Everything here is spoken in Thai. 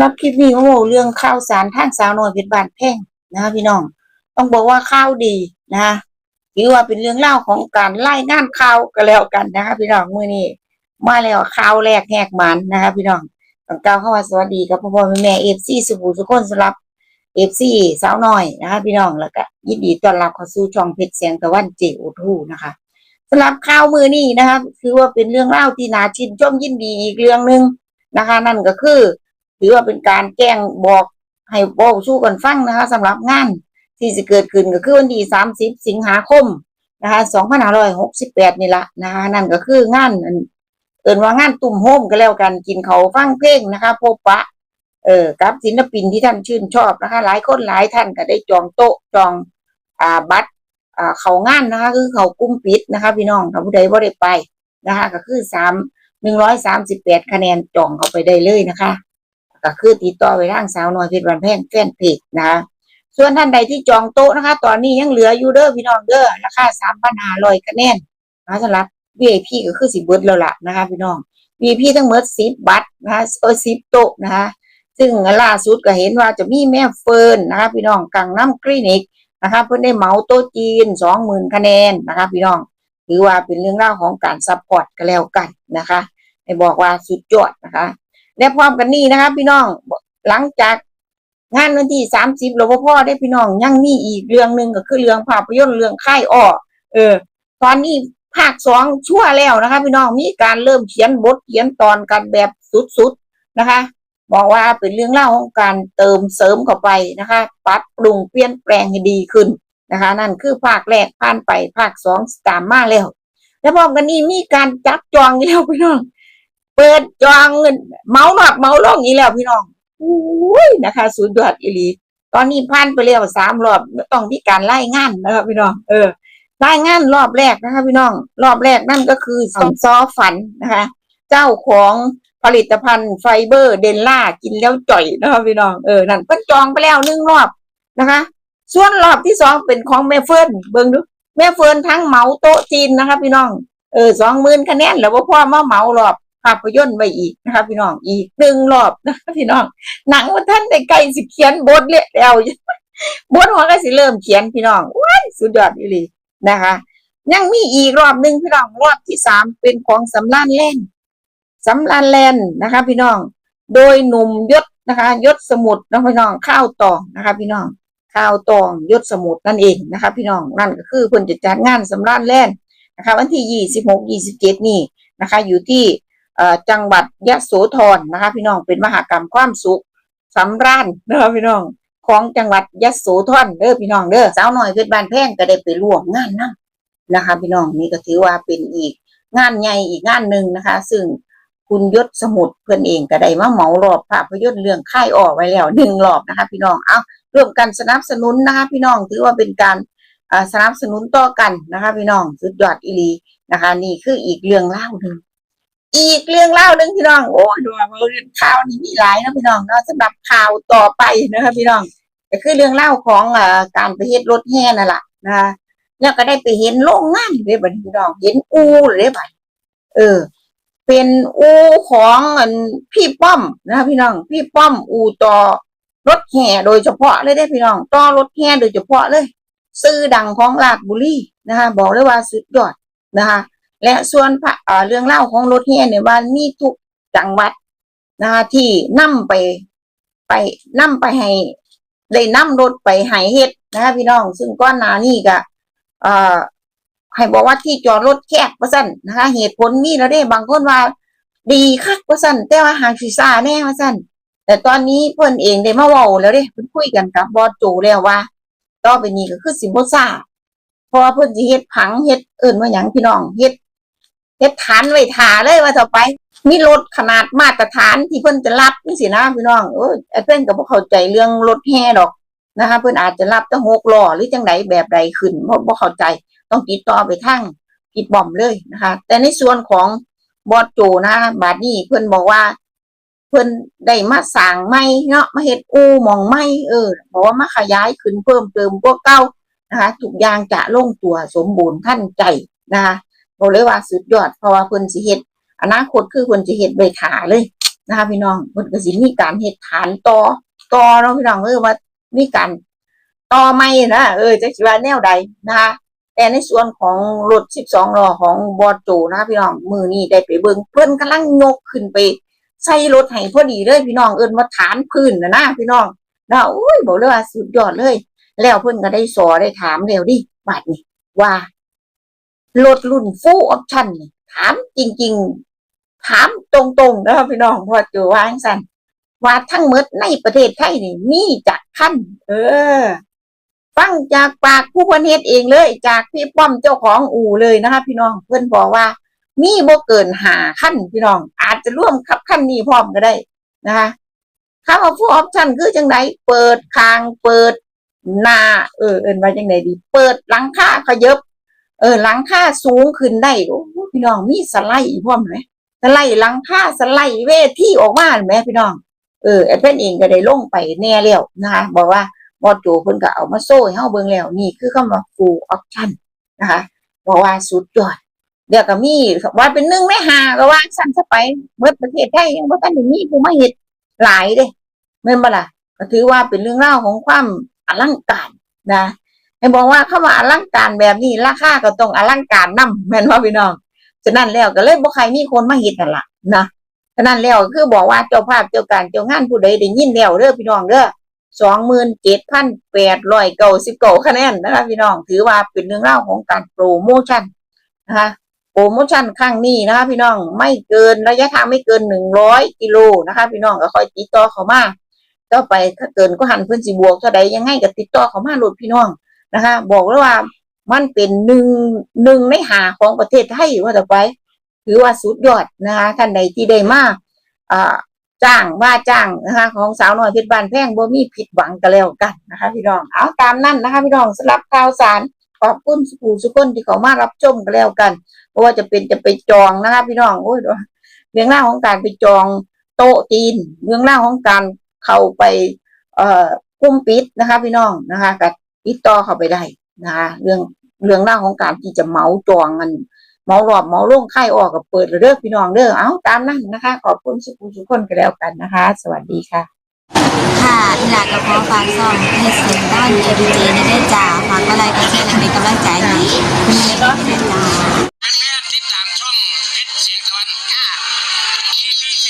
รับคลิปนี้โอ้โหเรื่องข่าวสารทางสาวน้อยเพชรบานแพ่งนะคะพี่น้อง ต้องบอกว่าข่าวดีนะคะถือว่าเป็นเรื่องเล่าของการไล่งานข่าวก็แล้วกันนะคะพี่น้องมื้อนี้มาแล้วข่าวแรกแหกมันนะคะพี่น้องต้องกล่าวเข้าว่าสวัสดีกับพ่อพ่อแม่แม่เอฟซีสุภูสุคนสำหรับเอฟซีสาวน้อยนะคะพี่น้องแล้วก็ยินดีต้อนรับเข้าสู่ช่องเพชรเสียงตะวันเจโอทูนะคะสำหรับข่าวมือนี้นะคะคือว่าเป็นเรื่องเล่าที่น่าชื่นชมยินดีอีกเรื่องหนึ่งนะคะ นั่นก็คือ ถือว่าเป็นการแจ้งบอกให้บอกสู้กันฟังนะคะสำหรับงานที่จะเกิดขึ้นก็คือวันที่30สิบสิงหาคมนะคะ2568นี่ละนะคะนั่นก็คืองานอันเอินว่างานตุ่มโฮมก็แล้วกันกินเขาฟังเพลงนะคะพบปะเออกับศิลปินที่ท่านชื่นชอบนะคะ หลายคนหลายท่านก็ได้จองโต๊ะจองอ่าบัตรอ่าเขางานนะคะ คือเขากุ้มปิดนะคะ พี่น้องถ้าผู้ใดบ่ได้ไปนะคะ ก็คือสามหนึ่งร้อยสามสิบแปดคะแนนจองเข้าไปได้เลยนะคะ ก็คือติดต่อไปทางสาวน้อยเพชรวันแพงแฟนเพจนะคะส่วนท่านใดที่จองโต๊ะนะคะ ตอนนี้ยังเหลืออยู่เด้อพี่น้องเด้อราคาสามพันห้าร้อยคะแนนนะสำหรับ VIP ก็คือสิบเบิร์ดแล้วล่ะนะคะ พี่น้อง VIP ทั้งหมดสิบบัตรนะคะเออสิบโต๊ะนะคะ ซึ่งล่าสุดก็เห็นว่าจะมีแม่เฟิร์นนะคะ พี่น้องกังน้ำคลินิกนะคะเพิ่นได้เหมาโต๊ะจีนสองหมื่นคะแนนนะคะ พี่น้องถือว่าเป็นเรื่องราวของการซัพพอร์ตกันแล้วกันนะคะให้บอกว่าสุดยอดนะคะ และพร้อมกันนี้นะคะพี่น้องหลังจากงานวันที่สามสิบหลวงพ่อได้พี่น้องยังมีอีกเรื่องหนึ่งก็คือเรื่องภาพยนตร์เรื่องค่ายอ้อเออ ตอนนี้ภาคสองชั่วแล้วนะคะ พี่น้องมีการเริ่มเขียนบทเขียนตอนกันแบบสุดๆนะคะ บอกว่าเป็นเรื่องเล่าของการเติมเสริมเข้าไปนะคะ ปรับปรุงเปลี่ยนแปลงให้ดีขึ้นนะคะ นั่นคือภาคแรกผ่านไปภาคสองตามมาแล้ว แล้วพร้อมกันนี้มีการจับจองแล้วพี่น้อง เปิดจองเงินเมาหนอกเมาล่องอีแล้วพี่น้องอุ้ยนะคะสุดยอดอีหลี ตอนนี้ผ่านไปแล้วสามรอบต้องมีการไล่งานนะครับพี่น้อง เออไล่งานรอบแรกนะคะพี่น้อง รอบแรกนั่นก็คือสองซอฝันนะคะ เจ้าของผลิตภัณฑ์ไฟเบอร์เดนล่ากินแล้วจ่อยนะคะพี่น้อง เออ นั่นเพิ่นจองไปแล้วหนึ่งรอบนะคะ ส่วนรอบที่สองเป็นของแม่เฟิร์นเบิ่งดูแม่เฟิร์นทั้งเหมาโต๊ะจีนนะคะพี่น้อง เออสองหมื่นคะแนนแล้วว่าพ่อมาเหมารอบ ภาพยนตร์ไปอีกนะคะพี่น้องอีกหนึ่งรอบนะคะพี่น้อง หนังว่าท่านได้ใกล้สิเขียนบทเละแล้วบทหัวก็สิเริ่มเขียนพี่น้องว้ายสุดยอดอีหลีนะคะ ยังมีอีกรอบหนึ่งพี่น้องรอบที่สามเป็นของสำรานเล่นสำรานแลนนะคะ พี่น้อง โดยหนุ่มยศนะคะ ยศสมุทรนะพี่น้องข้าวตองนะคะ พี่น้องข้าวตองยศสมุทรนั่นเองนะคะ พี่น้องนั่นก็คือคนจะจัดงานสำรานแลนนะคะ วันที่ยี่สิบหกยี่สิบเจ็ดนี่นะคะ อยู่ที่ จังหวัดยะโสธรนะคะ พี่น้องเป็นมหากรรมความสุขสำราญนะคะพี่น้องของจังหวัดยะโสธรเด้อพี่น้องเด้อสาวน้อยเพชรบานแพงก็ได้ไปร่วมงานนั่นะคะ พี่น้องนี่ก็ถือว่าเป็นอีกงานใหญ่อีกงานหนึ่งนะคะ ซึ่งคุณยศสมุทรเพื่อนเองก็ได้มาเหมารอบภาพยนตร์เรื่องค่ายออกไว้แล้วหนึ่งรอบนะคะ พี่น้องเอาร่วมกันสนับสนุนนะคะ พี่น้องถือว่าเป็นการสนับสนุนต่อกันนะคะ พี่น้องสุดยอดอีลีนะคะ นี่คืออีกเรื่องเล่าหนึ่ง อีกเรื่องเล่าหนึ่งพี่น้องโอ้ดูว่าเรื่องข่าวนี้มีหลายนะพี่น้องเนาะสำหรับข่าวต่อไปนะคะพี่น้องก็คือเรื่องเล่าของเอ่อการไปเฮ็ดรถแห่นั่นแหละนะคะแล้วก็ได้ไปเห็นโรงงานเลยบัดนี้พี่น้อง เห็นอูเลยบัดเออ เป็นอูของพี่ป้อมนะคะพี่น้อง พี่ป้อมอูต่อรถแห่โดยเฉพาะเลยได้พี่น้องต่อรถแห่โดยเฉพาะเลย ซื้อดังของราชบุรีนะคะ บอกเลยว่าสุดยอดนะคะ และส่วนพระเรื่องเล่าของรถแห่เนี่ยว่ามีทุกจังหวัดนะคะที่นํไปไปนํไปให้เลยนำรถไปให้เฮ็ดนะคะพี่น้อง ซึ่งก้อนนานี่ก็เอ่อให้บอกว่าที่จอดรถแคบว่าซั่นนะคะ เหตุผลมีแล้วเด้บางคนว่า ดีคักว่าซั่นแต่ว่าหางสิซ่าแน่ว่าซั่นแต่ตอนนี้เพิ่นเองได้มาเว้าแล้วเด้เพิ่นคุยกันกับบอสโจแล้วว่าต่อไปนี้ก็คือสิบ่ซ่าเพราะว่าเพิ่นสิเฮ็ดผังเฮ็ดเอิ้นว่าหยังพี่น้องเฮ็ด เฮ็ดฐานไว้ท่าเลยว่าต่อไป มีรถขนาดมาตรฐานที่เพิ่นจะรับจังซี่นะพี่น้องเออเพิ่นก็บ่เข้าใจเรื่องรถแห่ดอกนะคะเพื่อนอาจจะรับตั้งหกล้อหรือจังไดแบบใดขึ้นเพราะบ่เข้าใจต้องติดต่อไปทางพี่บอมเลยนะคะ แต่ในส่วนของบอสโจนะบาดนี้เพื่อนบอกว่า เพื่อนได้มาสร้างใหม่เนาะมาเฮ็ดอูมองใหม่เออบอกว่ามาขยายขึ้นเพิ่มเติมกว่าเก่านะคะทุกอย่างจะลงตัวสมบูรณ์ท่านใจนะคะ บอกเลยว่าสุดยอด เพราะว่าเพิ่นสิเฮ็ดอนาคตคือเพิ่นสิเฮ็ดไว้ขาเลยนะคะพี่น้องเพิ่นก็สิมีการเฮ็ดฐานต่อต่อเนาะพี่น้องเออว่ามีการต่อใหม่นะเออจักสิว่าแนวใดนะคะแต่ในส่วนของรถ 12ล้อของบอโจนะคะพี่น้องมือนี้ได้ไปเบิ่งเพิ่นกำลังยกขึ้นไปใส่รถให้พอดีเลยพี่น้องเอิ้นว่าฐานพื้นนะนะพี่น้องนะโอ้ยบอกเลยว่าสุดยอดเลย แล้วเพิ่นก็ได้สอได้ถามแล้วดิบาดนี้ว่า รถรุ่นฟูลออปชั่นถามจริง ๆ ถามตรงๆนะครับพี่น้องพอจูว่าจังซั่นว่าทั้งหมดในประเทศไทยนี่มีจักคันเออ ฟังจากปากผู้เพิ่นเฮ็ดเองเลย จากพี่ป้อมเจ้าของอู่เลยนะคะพี่น้องเพิ่อนบอกว่า มีบ่เกินหาคันพี่น้อง อาจจะร่วมกับคันนี้พร้อมก็ได้นะคะคำว่า full option คือจังไดเปิดคางเปิดหน้าเออเอินว่าจังไดดี เปิดหลังคาขยับ ออหลังคาสูงขึ้นได้โอ้พี่น้องมีสไลด์พร้อมไหมสไลด์หลังคาสไลด์เวทีออกมาไหมพี่น้องเออแอดเพิ่นเองก็ได้ลงไปแน่แล้วนะคะบอกว่าบอสโจเพิ่นก็เอามาโซ่ให้เฮาเบิ่งแล้วนี่คือคำว่า full option นะคะบอกว่าสุดยอดเดี๋ยวก็มีว่าเป็นนึ่งในห้าก็ว่าสั่นซะไปเมื่อประเทศไทยยังบ่ทันได้มีผู้มาเฮ็ดหลายเด้แม่นบ่ล่ะก็ถือว่าเป็นเรื่องเล่าของความอลังการนะ ให้บอกว่าเข้ามาอลังการแบบนี้ราคาก็ต้องอลังการนํแม่นว่าพี่น้องฉะนั้นแล้วก็เลยบ่ใครมีคนมาเฮ็ดนั่นล่ะนะฉะนั้นแล้วคือบอกว่าเจ้าภาพเจ้าการเจ้างานผู้ใดได้ยินแล้วเด้อพี่น้องเด้อ27,899คะแนนนะคะพี่น้องถือว่าเป็นเรื่องเล่าของการโปรโมชั่นนะคะโปรโมชั่นครั้งนี้นะคะพี่น้องไม่เกินระยะทางไม่เกิน100กิโลนะคะพี่น้องก็ค่อยติดต่อเขามาต่อไปถ้าเกินก็หันเพิ่นสิบวกเท่าใดยังไงก็ติดต่อเขามาโลดพี่น้อง นะคะ บอกเลยว่ามันเป็นหนึ่งหนึ่งในหาของประเทศไทยว่าต่อไปถือว่าสุดยอดนะคะท่านใดที่ได้มาจ้างว่าจ้างนะคะ ของสาวน้อยเพชรบ้านแพงบ่มีผิดหวังกันแล้วกันนะคะ พี่น้องเอาตามนั้นนะคะ พี่น้องสำหรับข่าวสารขอบคุณสุขุสุคนที่เขามารับชมกันแล้วกันเพราะว่าจะเป็นจะไปจองนะคะ พี่น้องโอ้ยเรื่องราของการไปจองโต๊ะจีนเรื่องราของการเข้าไปเอ่อกุ้มปิดนะคะ พี่น้องนะคะกับ ติดต่อเข้าไปได้นะคะเรื่องเรื่องหน้าของการที่จะเมาจองกันเมาหลอบเมาล่งไข่ออกกับเปิดเลือกพี่น้องเด้อกเอาตามนั่นนะคะ ขอบคุณสุขุทุกคนกันแล้วกันนะคะ สวัสดีค่ะ ค่ะที่หลักกระเพาะฟังซ่อมให้เสียงด้านเอดีเจในได้จ่าฝากอะไรก็เค่นั้นเป็นกำลังใจนี้คุณในรอบที่จ่าติดตามช่องเพชรเสียงตะวันค่ะ KBC